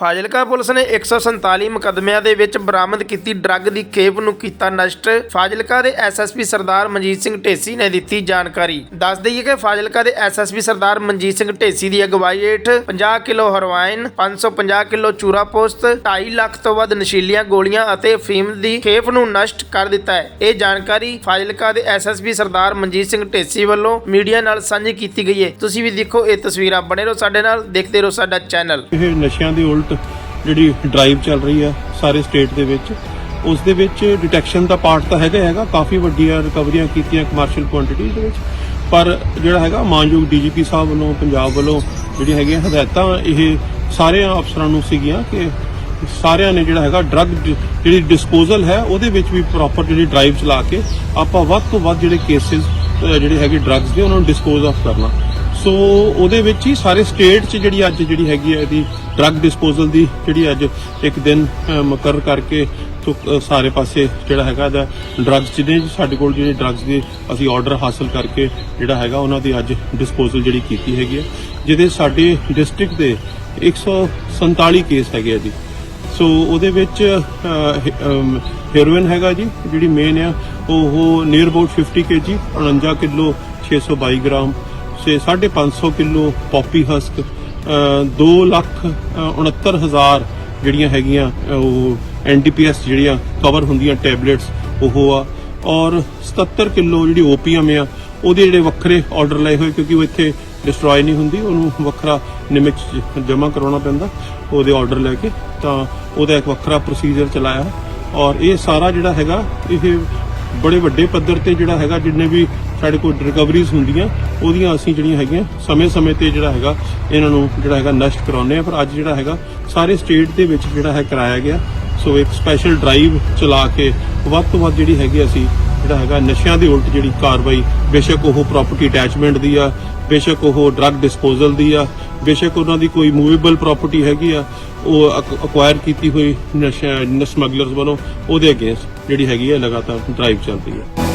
Fazilka police ਨੇ 147 ਮੁਕੱਦਮਿਆਂ ਦੇ ਵਿੱਚ ਬਰਾਮਦ ਕੀਤੀ ਡਰੱਗ ਦੀ ਖੇਪ ਨੂੰ ਕੀਤਾ ਨਸ਼ਟ। ਫਾਜ਼ਿਲਕਾ ਦੇ ਐਸਐਸਪੀ ਸਰਦਾਰ ਮਨਜੀਤ ਸਿੰਘ ਢੇਸੀ ਨੇ ਦਿੱਤੀ ਜਾਣਕਾਰੀ। ਦੱਸ ਦਈਏ ਕਿ ਫਾਜ਼ਿਲਕਾ ਦੇ ਐਸਐਸਪੀ ਸਰਦਾਰ ਮਨਜੀਤ ਸਿੰਘ ਢੇਸੀ ਦੀ ਅਗਵਾਈ ਹੇਠ 50 ਕਿਲੋ ਹੈਰੋਇਨ 550 ਕਿਲੋ ਚੂਰਾ ਪੋਸਤ 2.5 ਲੱਖ ਤੋਂ ਵੱਧ ਨਸ਼ੀਲੀਆਂ ਗੋਲੀਆਂ ਅਤੇ ਫੀਮ ਦੀ ਖੇਪ ਨੂੰ ਨਸ਼ਟ ਕਰ ਦਿੱਤਾ ਹੈ। ਇਹ ਜਾਣਕਾਰੀ ਫਾਜ਼ਿਲਕਾ ਦੇ ਐਸਐਸਪੀ ਸਰਦਾਰ ਮਨਜੀਤ ਸਿੰਘ ਢੇਸੀ ਵੱਲੋਂ ਮੀਡੀਆ ਨਾਲ ਸਾਂਝੀ ਕੀਤੀ ਗਈ ਹੈ। ਤੁਸੀਂ ਵੀ ਦੇਖੋ, ਇਹ ਤਸਵੀਰਾਂ ਬਣੇ ਰਹੋ ਸਾਡੇ ਨਾਲ, ਦੇਖਦੇ ਰਹੋ ਸਾਡਾ ਚੈਨਲ। ਇਹ ਨਸ਼ਿਆਂ ਦੀ ਉਲਟ ਜਿਹੜੀ ਡਰਾਈਵ ਚੱਲ ਰਹੀ ਆ ਸਾਰੇ ਸਟੇਟ ਦੇ ਵਿੱਚ ਉਸ ਦੇ ਵਿੱਚ ਡਿਟੈਕਸ਼ਨ ਦਾ ਪਾਰਟ ਤਾਂ ਹੈਗਾ ਹੈਗਾ, ਕਾਫੀ ਵੱਡੀਆਂ ਰਿਕਵਰੀਆਂ ਕੀਤੀਆਂ ਕਮਰਸ਼ੀਅਲ ਕੁਆਂਟੀਟੀਜ਼ ਦੇ ਵਿੱਚ, ਪਰ ਜਿਹੜਾ ਹੈਗਾ ਮਾਨਯੋਗ ਡੀਜੀਪੀ ਸਾਹਿਬ ਵੱਲੋਂ, ਪੰਜਾਬ ਵੱਲੋਂ ਜਿਹੜੀਆਂ ਹੈਗੀਆਂ ਹਦਾਇਤਾਂ, ਇਹ ਸਾਰੇ ਅਫਸਰਾਂ ਨੂੰ ਸੀਗੀਆਂ ਕਿ ਸਾਰਿਆਂ ਨੇ ਜਿਹੜਾ ਹੈਗਾ ਡਰੱਗ ਜਿਹੜੀ ਡਿਸਪੋਜ਼ਲ ਹੈ, ਉਹਦੇ ਵਿੱਚ ਵੀ ਪ੍ਰੋਪਰ ਜਿਹੜੀ ਡਰਾਈਵ ਚਲਾ ਕੇ ਆਪਾਂ ਵੱਧ ਤੋਂ ਵੱਧ ਜਿਹੜੇ ਕੇਸਿਸ ਜਿਹੜੇ ਹੈਗੇ ਡਰੱਗਸ ਦੇ ਉਹਨਾਂ ਨੂੰ ਡਿਸਪੋਜ਼ ਆਫ ਕਰਨਾ। ਸੋ ਉਹਦੇ ਵਿੱਚ ਹੀ ਸਾਰੇ ਸਟੇਟ 'ਚ ਜਿਹੜੀ ਅੱਜ ਜਿਹੜੀ ਹੈਗੀ ਹੈ ਇਹਦੀ ਡਰੱਗ ਡਿਸਪੋਜ਼ਲ ਦੀ ਜਿਹੜੀ ਅੱਜ ਇੱਕ ਦਿਨ ਅਹ, ਮੁਕਰਰ ਕਰਕੇ ਸਾਰੇ ਪਾਸੇ ਜਿਹੜਾ ਹੈਗਾ ਇਹਦਾ ਡਰੱਗਸ ਜਿਹਦੇ ਸਾਡੇ ਕੋਲ ਜਿਹੜੇ ਡਰੱਗਸ ਦੇ ਅਸੀਂ ਆਰਡਰ ਹਾਸਲ ਕਰਕੇ ਜਿਹੜਾ ਹੈਗਾ ਉਹਨਾਂ ਦੀ ਅੱਜ ਡਿਸਪੋਜ਼ਲ ਜਿਹੜੀ ਕੀਤੀ ਹੈਗੀ ਹੈ ਜਿਹਦੇ ਸਾਡੇ ਡਿਸਟ੍ਰਿਕਟ ਦੇ 147 ਕੇਸ ਹੈਗੇ ਆ ਜੀ। ਸੋ ਉਹਦੇ ਵਿੱਚ ਹੈਰੋਇਨ ਹੈਗਾ ਜੀ ਜਿਹੜੀ ਮੇਨ ਆ ਉਹ near about 50 KG 49 kilo 622 gram say 550 kilo poppy husk 2 lakh ਅਹ, 69 ਹਜ਼ਾਰ ਜਿਹੜੀਆਂ ਹੈਗੀਆਂ ਅਹ, ਉਹ ਐਨਡੀਪੀਐਸ ਜਿਹੜੀਆਂ ਕਵਰ ਹੁੰਦੀਆਂ ਟੈਬਲੇਟਸ ਉਹ ਆ। ਔਰ 77 ਕਿਲੋ ਜਿਹੜੀ ਓਪੀਐਮ ਆ ਉਹਦੇ ਜਿਹੜੇ ਵੱਖਰੇ ਆਰਡਰ ਲਏ ਹੋਏ ਕਿਉਂਕਿ ਉਹ ਇੱਥੇ ਡਿਸਟਰੋਏ ਨਹੀਂ ਹੁੰਦੀ ਉਹਨੂੰ ਵੱਖਰਾ ਨਿਮਿਕ ਜਮ੍ਹਾਂ ਕਰਾਉਣਾ ਪੈਂਦਾ ਉਹਦੇ ਆਰਡਰ ਲੈ ਕੇ। ਤਾਂ ਉਹਦਾ ਇੱਕ ਵੱਖਰਾ ਪ੍ਰੋਸੀਜਰ ਚਲਾਇਆ। ਔਰ ਇਹ ਸਾਰਾ ਜਿਹੜਾ ਹੈਗਾ ਇਹ ਬੜੇ ਵੱਡੇ ਪੱਧਰ ਤੇ ਜਿਹੜਾ ਹੈਗਾ, ਜਿੰਨੇ ਵੀ ਸਾਡੇ ਕੋਲ ਰਿਕਵਰੀਜ਼ ਹੁੰਦੀਆਂ, ਉਹਦੀਆਂ ਅਸੀਂ ਜਿਹੜੀਆਂ ਹੈਗੀਆਂ, ਸਮੇਂ-ਸਮੇਂ ਤੇ ਜਿਹੜਾ ਹੈਗਾ, ਇਹਨਾਂ ਨੂੰ ਜਿਹੜਾ ਹੈਗਾ ਨਸ਼ਟ ਕਰਾਉਂਦੇ ਆ ਪਰ ਅੱਜ ਜਿਹੜਾ ਹੈਗਾ, ਸਾਰੇ ਸਟੇਟ ਦੇ ਵਿੱਚ ਜਿਹੜਾ ਹੈ ਕਰਾਇਆ ਗਿਆ। ਸੋ ਇੱਕ ਸਪੈਸ਼ਲ ਡਰਾਈਵ ਚਲਾ ਕੇ ਵੱਧ ਤੋਂ ਵੱਧ ਜਿਹੜੀ ਹੈਗੀ ਅਸੀਂ ਜਿਹੜਾ ਹੈਗਾ ਨਸ਼ਿਆਂ ਦੇ ਉਲਟ ਜਿਹੜੀ ਕਾਰਵਾਈ, ਬੇਸ਼ੱਕ ਉਹ ਪ੍ਰਾਪਰਟੀ ਅਟੈਚਮੈਂਟ ਦੀ ਆ, ਬੇਸ਼ੱਕ ਉਹ ਡਰੱਗ ਡਿਸਪੋਜ਼ਲ ਦੀ ਆ, ਬੇਸ਼ੱਕ ਉਹਨਾਂ ਦੀ ਕੋਈ ਮੂਵੇਬਲ ਪ੍ਰਾਪਰਟੀ ਹੈਗੀ ਆ, ਉਹ ਅਕਵਾਇਰ ਕੀਤੀ ਹੋਈ ਨਸ਼ਾ ਸਮਗਲਰਸ ਵੱਲੋਂ, ਉਹਦੇ ਅਗੇਂਸਟ ਜਿਹੜੀ ਹੈਗੀ ਆ ਲਗਾਤਾਰ ਡਰਾਈਵ ਚੱਲ ਰਹੀ ਹੈ